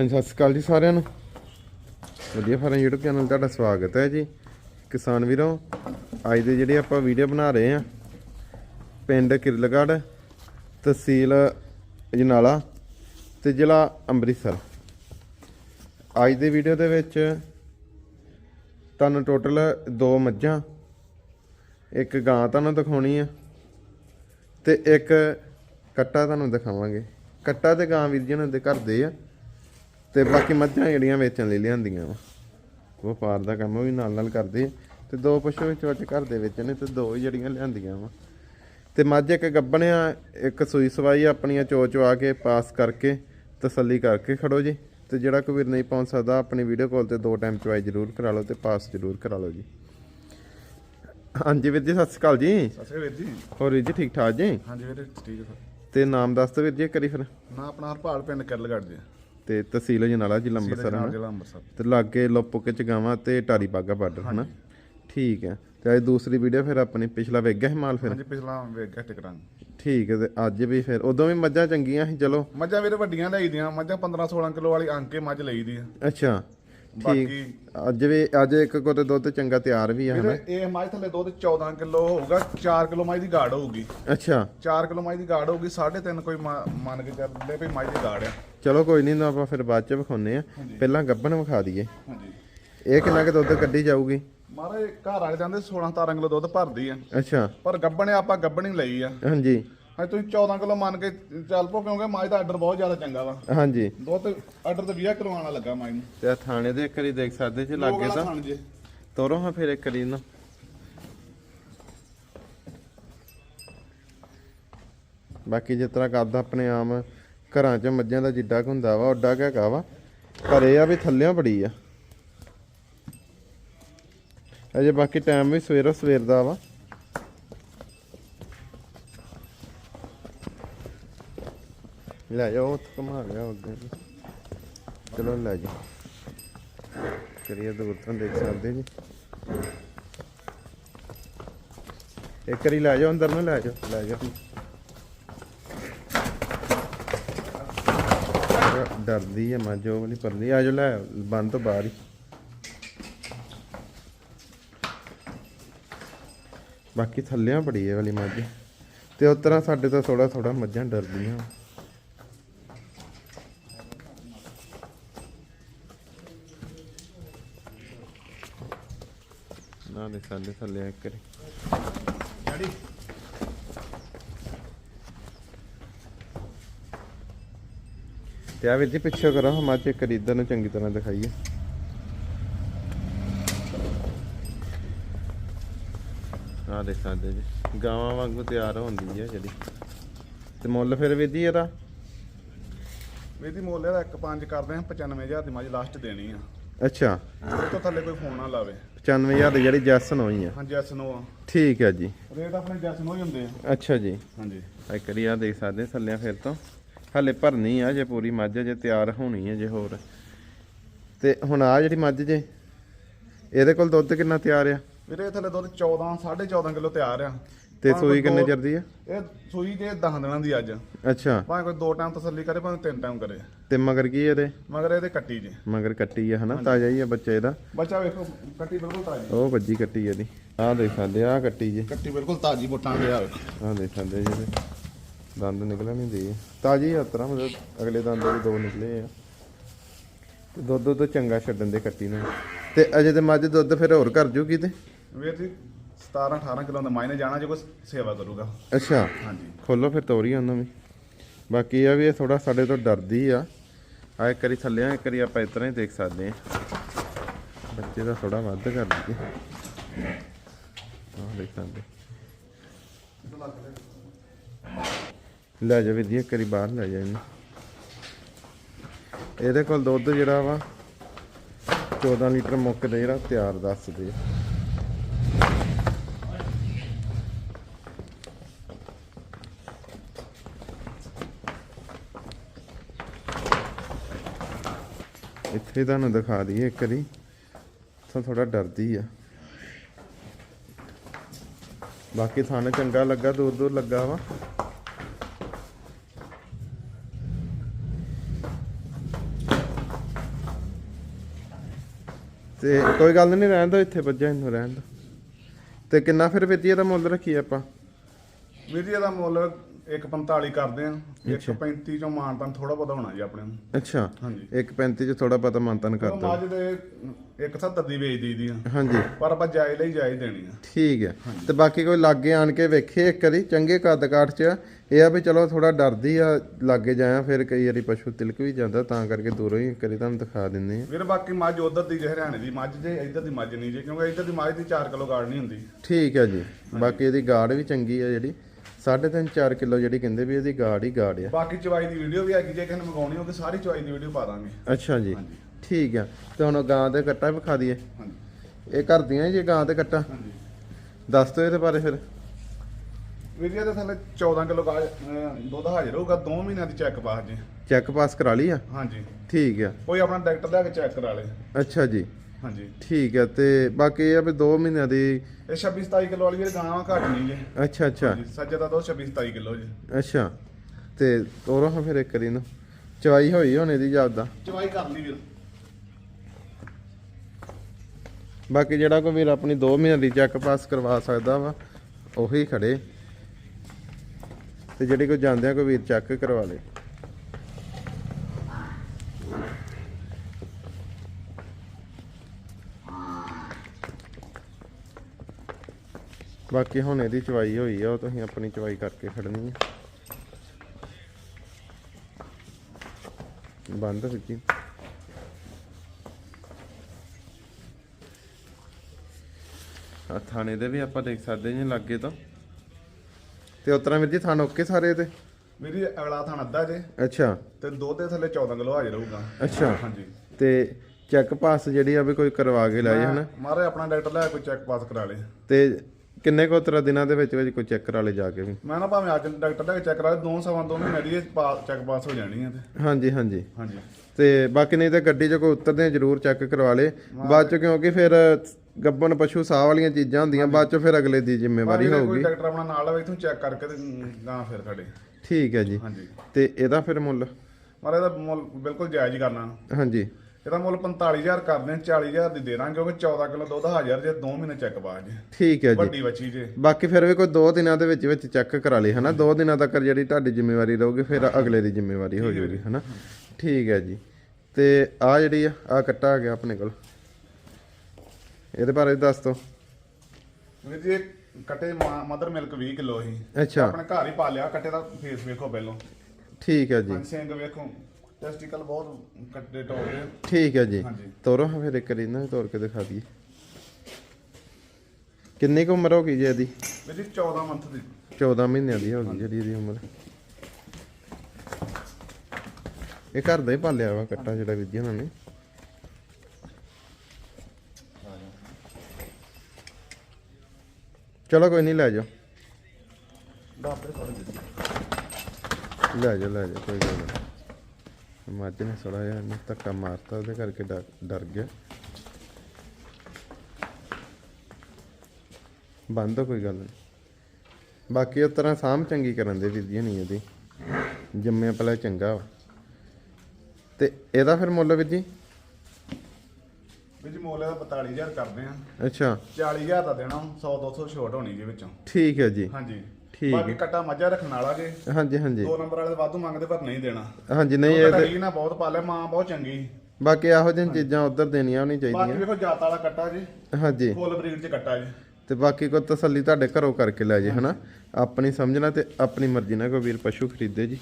ਹਾਂਜੀ, ਸਤਿ ਸ਼੍ਰੀ ਅਕਾਲ ਜੀ ਸਾਰਿਆਂ ਨੂੰ। ਵਧੀਆ ਫਾਰਮ YouTube ਚੈਨਲ ਤੁਹਾਡਾ ਸਵਾਗਤ ਹੈ ਜੀ। ਕਿਸਾਨ ਵੀਰੋ, ਅੱਜ ਦੇ ਜਿਹੜੇ ਆਪਾਂ ਵੀਡੀਓ ਬਣਾ ਰਹੇ ਆ ਪਿੰਡ ਕਿਰਲਗੜ੍ਹ, ਤਹਿਸੀਲ ਅਜਨਾਲਾ ਤੇ ਜ਼ਿਲ੍ਹਾ ਅੰਮ੍ਰਿਤਸਰ। ਅੱਜ ਦੇ ਵੀਡੀਓ ਦੇ ਵਿੱਚ ਤੁਹਾਨੂੰ ਟੋਟਲ ਦੋ ਮੱਝਾਂ, ਇੱਕ ਗਾਂ ਤੁਹਾਨੂੰ ਦਿਖਾਉਣੀ ਆ ਤੇ ਇੱਕ ਕੱਟਾ ਤੁਹਾਨੂੰ ਦਿਖਾਵਾਂਗੇ। ਕੱਟਾ ਤੇ ਗਾਂ ਵੀਰ ਜੀ ਉਹਨਾਂ ਦੇ ਘਰ ਦੇ ਆ। ਤੇ ਬਾਕੀ ਮੱਝਾਂ ਜਿਹੜੀਆਂ ਵੇਚਣ ਲਈ ਲਿਆਂਦੀਆਂ ਵਾ। ਵਪਾਰ ਦਾ ਕੰਮ ਵੀ ਨਾਲ ਨਾਲ ਕਰਦੇ ਤੇ ਦੋ ਪਸ਼ੂ ਵਿੱਚ ਵਿੱਚ ਘਰ ਦੇ ਵਿੱਚ ਨੇ ਤੇ ਦੋ ਹੀ ਜਿਹੜੀਆਂ ਲਿਆਂਦੀਆਂ ਵਾ। ਤੇ ਮੱਝ ਇੱਕ ਗੱਬਣਿਆ ਇੱਕ ਸੂਈ ਸਵਾਈ ਆਪਣੀਆਂ ਚੋ ਚਵਾ ਕੇ ਪਾਸ ਕਰਕੇ ਤਸੱਲੀ ਕਰਕੇ ਖੜੋ ਜੀ। ਤੇ ਜਿਹੜਾ ਕੋਈ ਵੀਰ ਨਹੀਂ ਪਹੁੰਚ ਸਕਦਾ ਆਪਣੀ ਵੀਡੀਓ ਕਾਲ ਤੇ ਦੋ ਟਾਈਮ ਚਵਾਈ ਜ਼ਰੂਰ ਕਰਾ ਲਓ ਤੇ ਪਾਸ ਜ਼ਰੂਰ ਕਰਾ ਲਓ ਜੀ। ਹਾਂਜੀ ਵੀਰ ਜੀ ਸਤਿ ਸ਼੍ਰੀ ਅਕਾਲ ਜੀ। ਸਤਿ ਸ਼੍ਰੀ ਅਕਾਲ ਵੀਰ ਜੀ। ਹੋਰ ਵੀਰ ਜੀ ਠੀਕ ਠਾਕ ਜੀ? ਹਾਂਜੀ ਵੀਰ ਠੀਕ ਹੈ ਤੇ ਨਾਮ ਦੱਸ ਦਿਓ ਵੀਰ ਜੀ ਇੱਕ ਵਾਰੀ ਫਿਰ। ਨਾ ਆਪਣਾ ਹਰਪਾਲ ਪਿੰਡ ਕਿਰਲਗੜ੍ਹ ਜੀ ਤੇ ਤਹਿਸੀਲ ਜਨਾਲਾ ਜ਼ਿਲ੍ਹਾ ਅੰਮ੍ਰਿਤਸਰ ਅੰਮ੍ਰਿਤਸਰ ਹਨਾ? ਜ਼ਿਲ੍ਹਾ ਅੰਮ੍ਰਿਤਸਰ। ਤੇ ਲਾਗੇ ਲੋਪੋਕੇ ਚ ਗਾਵਾਂ ਤੇ ਟਾਰੀ ਬਾਗਾ ਬਾਰਡਰ ਹਨਾ? ਠੀਕ ਹੈ। ਤੇ ਅੱਜ ਦੂਸਰੀ ਵੀਡੀਓ ਫਿਰ ਆਪਣੀ ਪਿਛਲਾ ਵੇਖ ਗਿਆ ਸੀ ਮਾਲ ਫਿਰ? ਹਾਂਜੀ ਪਿਛਲਾ ਵੇਖ ਗਿਆ ਟਿਕਰਾਂ ਠੀਕ ਹੈ ਤੇ ਅੱਜ ਵੀ ਫਿਰ ਉਦੋਂ ਵੀ ਮੱਝਾਂ ਚੰਗੀਆਂ ਸੀ ਚਲੋ। ਮੱਝਾਂ ਵੀਰੇ ਵੱਡੀਆਂ ਲਈਦੀਆਂ ਮੱਝਾਂ 15 16 ਕਿਲੋ ਵਾਲੀ ਅੰਕ ਮੱਝ ਲਈਦੀ ਆ। ਅੱਛਾ। ਬਾਕੀ ਅੱਜ ਵੀ ਅੱਜ ਇੱਕ ਕੋ ਤੇ ਦੁੱਧ ਚੰਗਾ ਤਿਆਰ ਵੀ ਆ ਹਨਾ? ਵੀਰੇ ਇਹ ਮੱਝ ਥੱਲੇ ਦੁੱਧ 14 ਕਿਲੋ ਹੋਊਗਾ 4 ਕਿਲੋ ਮੱਝ ਦੀ ਗਾੜ ਹੋਊਗੀ। ਅੱਛਾ। 4 ਕਿਲੋ ਮੱਝ ਦੀ ਗਾੜ ਹੋਊਗੀ 3.5 ਕੋਈ ਮੰਨ ਕੇ ਚੱਲਦੇ ਵੀ ਮੱਝ ਦੀ ਗਾੜ ਆ। ਚਲੋ ਕੋਈ ਨਹੀਂ ਨਾ ਆਪਾਂ ਫਿਰ ਬਾਅਦ ਚ ਵਿਖਾਉਨੇ ਆ। ਪਹਿਲਾਂ ਗੱਬਨ ਵਿਖਾ ਦਈਏ। ਹਾਂਜੀ। ਇਹ ਕਿੰਨਾ ਕੁ ਦੁੱਧ ਕੱਢੀ ਜਾਊਗੀ? ਮਾਰੇ ਘਰ ਵਾਲੇ ਜਾਂਦੇ 16 17 ਕਿਲੋ ਦੁੱਧ ਭਰਦੀ ਆ। ਅੱਛਾ। ਪਰ ਗੱਬਣੇ ਆਪਾਂ ਗੱਬਣੀ ਲਈ ਆ। ਹਾਂਜੀ। ਹਾਂ ਤੁਸੀਂ 14 ਕਿਲੋ ਮੰਨ ਕੇ ਚੱਲ ਪੋ ਕਿਉਂਕਿ ਮੱਝ ਦਾ ਆਰਡਰ ਬਹੁਤ ਜ਼ਿਆਦਾ ਚੰਗਾ ਵਾ। ਹਾਂਜੀ। ਦੁੱਧ ਆਰਡਰ ਤੇ 20 ਕਿਲੋ ਆਣਾ ਲੱਗਾ ਮੱਝ ਨੂੰ। ਤੇ ਥਾਣੇ ਦੇ ਇੱਕ ਵਾਰੀ ਦੇਖ ਸਕਦੇ ਜੀ ਲਾਗੇ ਤਾਂ। ਤੋਰੋ ਹਾਂ ਫਿਰ ਇੱਕ ਵਾਰੀ ਨਾ। ਬਾਕੀ ਜਿਸ ਤਰ੍ਹਾਂ ਕਰਦਾ ਆਪਣੇ ਆਮ ਘਰਾਂ 'ਚ ਮੱਝਾਂ ਦਾ ਜਿੱਡਾ ਕੁ ਹੁੰਦਾ ਵਾ ਓਡਾ ਕੁ ਹੈਗਾ ਵਾ ਪਰ ਇਹ ਆ ਵੀ ਥੱਲਿਆਂ ਬੜੀ ਆ। ਅਜੇ ਬਾਕੀ ਟਾਈਮ ਵੀ ਸਵੇਰੋ ਸਵੇਰ ਦਾ ਵਾ। ਲੈ ਜਾਓ ਉੱਥੇ ਘੁਮਾ ਗਿਆ ਅੱਗੇ ਚਲੋ ਲੈ ਜਾਓ ਕਰੀਏ ਦੂਰ ਤੋਂ ਦੇਖ ਸਕਦੇ ਜੀ ਇੱਕ ਵਾਰੀ ਲੈ ਜਾਓ ਅੰਦਰ ਨੂੰ ਲੈ ਜਾਓ ਲੈ ਜਾਓ ਡਰਦੀ ਹੈ ਮੱਝ ਉਹ ਵਾਲੀ ਪਰਲੀ ਆ ਜਾਓ ਲੈ ਬੰਦ ਤੋਂ ਬਾਹਰ ਹੀ ਬਾਕੀ ਥੱਲਿਆਂ ਬੜੀ ਹੈ ਵਾਲੀ ਮੱਝ ਤੇ ਉਸ ਸਾਡੇ ਤੋਂ ਥੋੜਾ ਥੋੜਾ ਮੱਝਾਂ ਡਰਦੀਆਂ ਦੇ ਸਾਡੇ ਥੱਲੇ ਇੱਕ ਵਾਰੀ। ਡੈਡੀ। ਤੇ ਆ ਵੀਰ ਜੀ ਪਿੱਛੇ ਕਰੋ ਹਮਾਂ ਚੈੱਕ ਕਰੀ ਇੱਧਰ ਨੂੰ ਚੰਗੀ ਤਰ੍ਹਾਂ ਦਿਖਾਈਏ। ਆ ਦੇਖ ਸਕਦੇ ਜੀ ਗਾਵਾਂ ਵਾਂਗੂ ਤਿਆਰ ਹੁੰਦੀ ਹੈ ਜਿਹੜੀ। ਤੇ ਮੁੱਲ ਫਿਰ ਵੀਰ ਜੀ ਇਹਦਾ? ਇਹਦੀ ਮੁੱਲ ਇਹਦਾ 1.5 ਕਰਦੇ ਆ 95000 ਦੀ ਮੱਝ ਲਾਸਟ ਦੇਣੀ ਆ। ਅੱਛਾ। ਇਸ ਤੋਂ ਥੱਲੇ ਕੋਈ ਫੋਨ ਨਾ ਲਾਵੇ। 95000 ਦੀ ਜਿਹੜੀ ਜੈਸਨ ਹੋਈ ਆ। ਹਾਂਜੀ ਐਸ ਨੋ ਆ ਠੀਕ ਹੈ ਜੀ। ਰੇਟ ਆਪਣੇ ਜੈਸ ਨੋ ਹੀ ਹੁੰਦੇ ਆ। ਅੱਛਾ ਜੀ। ਹਾਂਜੀ। ਇੱਕ ਵਾਰੀ ਆ ਦੇਖ ਸਕਦੇ ਥੱਲਿਆਂ ਫਿਰ ਤੋਂ। ਹਲੇ ਭਰਨੀ ਆ ਜੇ ਪੂਰੀ ਮੱਝ ਜੇ ਤਿਆਰ ਹੋਣੀ ਹੈ ਜੇ ਹੋਰ। ਤੇ ਹੁਣ ਆ ਜਿਹੜੀ ਮੱਝ ਜੇ ਇਹਦੇ ਕੋਲ ਦੁੱਧ ਕਿੰਨਾ ਤਿਆਰ ਆ? ਵੀਰੇ ਥੱਲੇ ਦੁੱਧ 14 14.5 ਕਿਲੋ ਤਿਆਰ ਆ। ਤੇ ਸੂਈ ਕਿੰਨੇ ਚਿਰ ਦੀ ਆ? ਇਹ ਸੂਈ ਦੇ 10 ਦਿਨਾਂ ਦੀ ਅੱਜ। ਅੱਛਾ। ਭਾਵੇਂ ਕੋਈ ਦੋ ਟਾਈਮ ਤਸੱਲੀ ਕਰੇ ਭਾਵੇਂ ਤਿੰਨ ਟਾਈਮ ਕਰੇ। ਤੇ ਮਗਰ ਕੀ ਇਹਦੇ? ਮਗਰ ਇਹਦੇ ਕੱਟੀ ਜੀ। ਮਗਰ ਕੱਟੀ ਆ ਹਨਾ? ਤਾਜ਼ਾ ਹੀ ਆ ਬੱਚਾ ਇਹਦਾ ਬੱਚਾ ਵੇਖੋ ਕੱਟੀ ਬਿਲਕੁਲ ਤਾਜੀ। ਉਹ ਵੱਜੀ ਕੱਟੀ ਇਹਦੀ। ਆਹ ਦੇਖ ਸਕਦੇ ਆ ਕੱਟੀ ਜੇ। ਕੱਟੀ ਬਿਲਕੁਲ ਤਾਜੀ ਬੁੱਟਾਂ ਦੇ ਆ। ਆਹ ਦੇਖ ਸਕਦੇ ਜਿਹਦੇ ਦੰਦ ਨਿਕਲਣ ਨਹੀਂ ਦੇ ਤਾਜੀ ਆ ਤਰ੍ਹਾਂ ਮਤਲਬ ਅਗਲੇ ਦੰਦ ਦੇ ਦੋ ਨਿਕਲੇ ਆ। ਤੇ ਦੁੱਧ ਦੁੱਧ ਚੰਗਾ ਛੱਡਣ ਦੇ ਕੱਟੀ ਨੂੰ। ਤੇ ਅਜੇ ਤੇ ਮੱਝ ਦੁੱਧ ਫਿਰ ਹੋਰ ਕਰ ਜੂਗੀ ਤੇ? ਵੀਰ ਜੀ 17 18 ਕਿਲੋ ਦਾ ਮਾਇਨੇ ਜਾਣਾ ਜੇ ਕੋਈ ਸੇਵਾ ਕਰੂਗਾ। ਅੱਛਾ। ਹਾਂਜੀ। ਖੋਲੋ ਫਿਰ ਤੋਰੀ ਉਹਨਾਂ ਵੀ। ਬਾਕੀ ਆ ਵੀ ਇਹ ਥੋੜਾ ਸਾਡੇ ਤੋਂ ਡਰਦੀ ਆ। ਆ ਇੱਕ ਵਾਰੀ ਥੱਲੇ ਆ, ਇੱਕ ਵਾਰੀ ਆਪਾਂ ਇਸ ਤਰ੍ਹਾਂ ਹੀ ਦੇਖ ਸਕਦੇ ਆ ਬੱਚੇ ਦਾ ਥੋੜਾ ਵੱਧ ਕਰ ਦਈਏ ਆਹ ਦੇਖ ਸਕਦੇ ਲੈ ਜਾ ਵੀ ਇੱਕ ਵਾਰੀ ਬਾਹਰ ਲੈ ਜਾ ਇਹਨੂੰ। ਇਹਦੇ ਕੋਲ ਦੁੱਧ ਜਿਹੜਾ ਵਾ 14 ਲੀਟਰ ਮੁੱਕ ਦਾ ਜਿਹੜਾ ਤਿਆਰ ਦੱਸਦੇ ਆ। ਇੱਥੇ ਤੁਹਾਨੂੰ ਦਿਖਾ ਦਈਏ ਇੱਕ ਵਾਰੀ। ਤਾਂ ਥੋੜਾ ਡਰਦੀ ਆ। ਬਾਕੀ ਥਾਣਾ ਚੰਗਾ ਲੱਗਾ, ਦੂਰ ਦੂਰ ਲੱਗਾ ਵਾ। ਤੇ ਕੋਈ ਗੱਲ ਨਹੀਂ ਰਹਿਣ ਦੋ, ਇੱਥੇ ਵੱਜਿਆ ਇਹਨੂੰ ਰਹਿਣ ਦੋ। ਤੇ ਕਿੰਨਾ ਫਿਰ ਵਿਧੀਆ ਦਾ ਮੁੱਲ ਰੱਖੀ ਆਪਾਂ? ਵਿਧੀਆ ਦਾ ਮੁੱਲ 145 ਕਰਦੇ ਆ। 135 ਚੋਂ ਮਾਨਤਾਨ ਥੋੜਾ ਹੋਣਾ ਜੀ ਆਪਣੇ ਨੂੰ। ਅੱਛਾ। ਹਾਂਜੀ। 135 ਚ ਥੋੜਾ ਪਤਾ ਮੰਤਨ ਕਰ ਉਹ ਦੋ ਮੱਝ ਦੇ 170 ਦੀ ਵੇਚ ਦੀ ਦੀ ਆ। ਹਾਂਜੀ। ਪਰ ਆਪਾਂ ਜਾਇ ਲਈ ਜਾਇ ਦੇਣੀ ਆ। ਠੀਕ ਹੈ ਤੇ ਬਾਕੀ ਕੋਈ ਲਾਗੇ ਆਣ ਕੇ ਵੇਖੇ ਇੱਕ ਵਾਰੀ ਚੰਗੇ ਕੱਦ ਕਾਠ ਚ। ਇਹ ਆ ਵੀ ਚਲੋ ਥੋੜਾ ਡਰਦੀ ਆ ਲਾਗੇ ਜਾਇਆ ਫਿਰ ਕਈ ਵਾਰੀ ਪਸ਼ੂ ਤਿਲਕ ਵੀ ਜਾਂਦਾ ਤਾਂ ਕਰਕੇ ਦੂਰੋਂ ਹੀ ਕਰੀ ਤੁਹਾਨੂੰ ਦਿਖਾ ਦਿੰਦੇ ਆ। ਵੀਰ ਬਾਕੀ ਮੱਝ ਉਧਰ ਦੀ ਜੇ ਹਰਿਆਣੇ ਦੀ ਮੱਝ ਜੇ ਇੱਧਰ ਦੀ ਮੱਝ ਨਹੀਂ ਜੇ ਕਿਉਂਕਿ ਇੱਧਰ ਦੀ ਮੱਝ ਦੀ 4 ਕਿਲੋ ਗਾੜ ਨਹੀਂ ਹੁੰਦੀ। ਠੀਕ ਹੈ ਜੀ। ਬਾਕੀ ਇਹਦੀ ਗਾੜ ਵੀ ਚੰਗੀ ਆ ਜਿਹੜੀ। 3.5 4 ਕਿਲੋ ਜਿਹੜੀ ਕਹਿੰਦੇ ਵੀ ਇਹਦੀ ਗਾੜ ਹੀ ਗਾੜ ਆ। ਬਾਕੀ ਚਵਾਈ ਦੀ ਵੀਡੀਓ ਵੀ ਹੈਗੀ ਜੇ ਕਿਸੇ ਨੇ ਮੰਗਾਉਣੀ ਹੋਵੇ ਸਾਰੀ ਚਵਾਈ ਦੀ ਵੀਡੀਓ ਪਾ ਦਾਂਗੇ। ਅੱਛਾ ਜੀ। ਠੀਕ ਆ। ਤੇ ਹੁਣ ਗਾਂ ਦੇ ਕੱਟਾ ਵਿਖਾ ਦਈਏ। ਹਾਂਜੀ। ਇਹ ਘਰ ਦੀਆਂ ਜੀ ਗਾਂ ਤੇ ਕੱਟਾ? ਹਾਂਜੀ। ਦੱਸ ਦਿਓ ਇਹਦੇ ਬਾਰੇ ਫਿਰ। ਜੀ ਇਹਦੇ ਥੱਲੇ 14 ਕਿਲੋ ਦੁੱਧ ਹਾਜ਼ਰ ਹੋਊਗਾ 2 ਮਹੀਨਿਆਂ ਦੀ ਚੈੱਕ ਪਾਸ ਜੀ। ਚੈੱਕ ਪਾਸ ਕਰਾ ਲਈ ਆ? ਹਾਂਜੀ। ਠੀਕ ਆ। ਕੋਈ ਆਪਣਾ ਡਾਕਟਰ ਲੈ ਕੇ ਚੈੱਕ ਕਰਾ ਲੇ ਅੱਛਾ ਜੀ। ਹਾਂਜੀ। ਠੀਕ ਆ ਤੇ ਬਾਕੀ ਇਹ ਆ ਵੀ 2 ਮਹੀਨਿਆਂ ਦੀ ਇਹ 26 27 ਕਿਲੋ ਵਾਲੀ ਵੀਰ ਗਾਂ ਘੱਟ ਨਹੀਂ ਜੀ। ਅੱਛਾ ਅੱਛਾ। ਹਾਂਜੀ, ਸੱਜੇ ਦਾ ਦੋ 26 27 ਕਿਲੋ ਜੀ। ਅੱਛਾ ਤੇ ਤੋਰੋ ਹਾਂ ਫਿਰ ਇੱਕ ਵਾਰੀ ਨੂੰ ਚਵਾਈ ਹੋਈ ਹੋਣੀ ਦੀ ਜਾਪਦਾ ਚਵਾਈ ਕਰ ਲਈ ਵੀਰ। ਬਾਕੀ ਜਿਹੜਾ ਕੋਈ ਵੀਰ ਆਪਣੀ 2 ਮਹੀਨੇ ਦੀ ਚੈੱਕ ਪਾਸ ਕਰਵਾ ਸਕਦਾ ਵਾ ਉਹੀ ਖੜੇ। ਤੇ ਜਿਹੜੇ ਕੋਈ ਜਾਂਦੇ ਆ ਕੋਈ ਵੀਰ ਚੈੱਕ ਕਰਵਾ ਲੇ। ਬਾਕੀ ਹੁਣ ਇਹਦੀ ਚਵਾਈ ਹੋਈ ਆ ਉਹ ਤੁਸੀਂ ਆਪਣੀ ਚਵਾਈ ਕਰਕੇ ਖੜਨੀ ਹੈ ਬੰਦ ਵਿੱਚ ਆ ਥਾਣੇ ਦੇ ਵੀ ਆਪਾਂ ਦੇਖ ਸਕਦੇ ਜੀ ਲੱਗੇ ਤੋਂ। ਤੇ ਉਤਰਾ ਵੀਰ ਜੀ ਥਾਣ ਓਕੇ ਸਾਰੇ ਤੇ ਵੀਰ ਜੀ ਅਗਲਾ ਥਾਂ ਅੱਧਾ ਜੇ। ਅੱਛਾ। ਤੇ ਦੋ ਦੇ ਥੱਲੇ 14 ਕਿਲੋ ਹਾਜ਼ਰ ਹੋਊਗਾ ਅੱਛਾ। ਹਾਂਜੀ। ਤੇ ਚੈੱਕ ਪਾਸ ਜਿਹੜੀ ਆ ਵੀ ਕੋਈ ਕਰਵਾ ਕੇ ਲਾਏ ਹਨਾ? ਮਾਰੇ ਆਪਣਾ ਡਾਕਟਰ ਲੈ ਕੋਈ ਚੈੱਕ ਪਾਸ ਕਰਾ ਲੇ। ਤੇ ਕਿੰਨੇ ਕੋ ਉਤਰਾ ਦਿਨਾਂ ਦੇ ਵਿੱਚ ਵਿੱਚ ਕੋਈ ਚੈੱਕ ਕਰਾ ਲੇ ਜਾ ਕੇ ਵੀ? ਮੈਂ ਨਾ ਭਾਵੇਂ ਅੱਜ ਡਾਕਟਰ ਕੇ ਚੈੱਕ ਕਰਾ ਲੇ ਦੋ ਸਵਾ ਦੋ ਮਹੀਨੇ ਦੀ ਚੈੱਕ ਪਾਸ ਹੋ ਜਾਣੀ ਆ ਤੇ। ਹਾਂਜੀ ਹਾਂਜੀ। ਹਾਂਜੀ। ਤੇ ਬਾਕੀ ਨਹੀਂ ਤੇ ਗੱਡੀ 'ਚ ਕੋਈ ਉਤਰਦੇ ਜ਼ਰੂਰ ਚੈੱਕ ਕਰਵਾ ਲੇ ਬਾਅਦ 'ਚ ਕਿਉਂਕਿ ਫਿਰ ਗੱਬਨ ਪਸ਼ੂ ਸਾਹ ਵਾਲੀਆਂ ਚੀਜ਼ਾਂ ਹੁੰਦੀਆਂ ਬਾਅਦ 'ਚ ਫਿਰ ਅਗਲੇ ਦੀ ਜ਼ਿੰਮੇਵਾਰੀ ਕੋਈ ਹੋਊਗੀ। ਡਾਕਟਰ ਆਪਣਾ ਨਾਲ ਆਵੇ ਇਥੋਂ ਚੈੱਕ ਕਰਕੇ ਤੇ ਗਾਂ ਫਿਰ ਖੜੇ ਠੀਕ ਹੈ ਜੀ। ਹਾਂਜੀ। ਤੇ ਇਹਦਾ ਫਿਰ ਮੁੱਲ? ਮਾਰੇ ਇਹਦਾ ਮੁੱਲ ਬਿਲਕੁਲ ਜਾਇਜ਼ ਹੀ ਕਰਨਾ। ਹਾਂਜੀ। ਇਹਦਾ ਮੁੱਲ 45000 ਕਰਦੇ ਆ 40000 ਦੀ ਦੇ ਦਾਂਗੇ ਕਿਉਂਕਿ 14 ਕਿਲੋ ਦੁੱਧ ਹਾਜ਼ਰ ਜੇ 2 ਮਹੀਨੇ ਚੈੱਕ ਪਾਸ ਜੇ। ਠੀਕ ਹੈ ਜੀ। ਵੱਡੀ ਬੱਚੀ ਜੇ। ਬਾਕੀ ਫਿਰ ਵੀ ਕੋਈ 2 ਦਿਨਾਂ ਦੇ ਵਿੱਚ ਵਿੱਚ ਚੈੱਕ ਕਰਾ ਲਈ ਹਨਾ? 2 ਦਿਨਾਂ ਤੱਕ ਜਿਹੜੀ ਤੁਹਾਡੀ ਜ਼ਿੰਮੇਵਾਰੀ ਰਹੂਗੀ ਫਿਰ ਅਗਲੇ ਦੀ ਜ਼ਿੰਮੇਵਾਰੀ ਹੋ ਜਾਊਗੀ ਹਨਾ? ਠੀਕ ਹੈ ਜੀ। ਤੇ ਆ ਜਿਹੜੀ ਆ ਆ ਕੱਟਾ ਆ ਗਿਆ ਆਪਣੇ ਕੋਲ। ਇਹਦੇ ਬਾਰੇ ਦੱਸ ਦੋ ਵੀਰ ਜੀ ਇਹ ਕੱਟੇ ਮਦਰ ਮਿਲਕ 20 ਕਿਲੋ ਸੀ। ਅੱਛਾ। ਆਪਣੇ ਘਰ ਹੀ ਪਾਲਿਆ ਕੱਟੇ ਦਾ ਫੇਸ ਵੇਖੋ ਪਹਿਲੋਂ। ਠੀਕ ਹੈ ਜੀ। ਸਿੰਘ ਵੇਖੋ। ਟੈਸਟੀਕਲ ਬਹੁਤ ਕੱਟੇ ਟੋਰੇ ਠੀਕ ਹੈ ਜੀ। ਹਾਂਜੀ। ਤੋਰੋ ਫਿਰ ਇੱਕ ਵਾਰੀ ਨਾ ਤੋਰ ਕੇ ਦਿਖਾ ਦਈਏ। ਕਿੰਨੀ ਕੁ ਉਮਰ ਹੋ ਗਈ ਜੀ ਇਹਦੀ? ਵੀਰ ਜੀ 14 ਮੰਥ ਦੀ। 14 ਮਹੀਨਿਆਂ ਦੀ ਹੋ ਗਈ ਜਿਹੜੀ ਇਹਦੀ ਉਮਰ। ਇਹ ਘਰ ਦਾ ਹੀ ਪਾਲਿਆ ਵਾ ਕੱਟਾ ਜਿਹੜਾ ਵੀਰ ਜੀ ਉਹਨਾਂ ਨੇ। ਚਲੋ ਕੋਈ ਨਹੀਂ ਲੈ ਜਾਓ। ਲੈ ਜਾਓ ਲੈ ਜਾਓ ਕੋਈ ਗੱਲ ਨਹੀਂ। ਮੱਝ ਨੇ ਥੋੜਾ ਜਿਹਾ ਇਹਨੂੰ ਧੱਕਾ ਮਾਰਤਾ ਉਹਦੇ ਕਰਕੇ ਡਰ ਗਿਆ। ਬੰਦ ਕੋਈ ਗੱਲ ਨਹੀਂ। ਬਾਕੀ ਉਸ ਤਰ੍ਹਾਂ ਸਾਂਭ ਚੰਗੀ ਕਰਨ ਦੇ ਜੀ ਨਹੀਂ ਇਹਦੀ। ਜੰਮਿਆ ਪਹਿਲਾਂ ਚੰਗਾ ਵਾ। ਤੇ ਇਹਦਾ ਫਿਰ ਮੁੱਲ ਵੀਰ ਜੀ? ਜੀ ਮੁੱਲ ਇਹਦਾ 45000 ਕਰਦੇ ਆ। ਅੱਛਾ। 40000 ਦਾ ਦੇਣਾ 100 200 ਛੋਟ ਹੋਣੀ ਜੀ ਵਿੱਚੋਂ। ਠੀਕ ਹੈ ਜੀ। ਹਾਂਜੀ। ਠੀਕ ਬਾਕੀ ਕੱਟਾ ਮੱਝਾ ਰੱਖਣ ਵਾਲਾ ਜੇ ਹਾਂਜੀ ਹਾਂਜੀ। ਦੋ ਨੰਬਰ ਵਾਲੇ ਵਾਧੂ ਮੰਗਦੇ ਪਰ ਨਹੀਂ ਦੇਣਾ। ਹਾਂਜੀ ਨਹੀਂ ਇਹ ਤਾਂ ਨਾ ਬਹੁਤ ਪਾਲਿਆ ਮਾਂ ਬਹੁਤ ਚੰਗੀ। ਬਾਕੀ ਇਹੋ ਜਿਹੀਆਂ ਚੀਜ਼ਾਂ ਉਧਰ ਦੇਣੀਆਂ ਨਹੀਂ ਬਾਕੀ ਚਾਹੀਦੀਆਂ ਵੇਖੋ ਜਾਤ ਵਾਲਾ ਕੱਟਾ ਜੀ। ਹਾਂਜੀ। ਫੁੱਲ ਬਰੀਡ ਚ ਕੱਟਾ ਜੀ। ਤੇ ਬਾਕੀ ਕੋ ਤਸੱਲੀ ਤੁਹਾਡੇ ਘਰੋਂ ਕਰਕੇ ਲੈ ਜੇ ਹਨਾ? ਆਪਣੀ ਸਮਝਣਾ ਤੇ ਆਪਣੀ ਮਰਜ਼ੀ ਨਾਲ ਕੋਈ ਵੀਰ ਪਸ਼ੂ ਖਰੀਦੇ ਜੀ।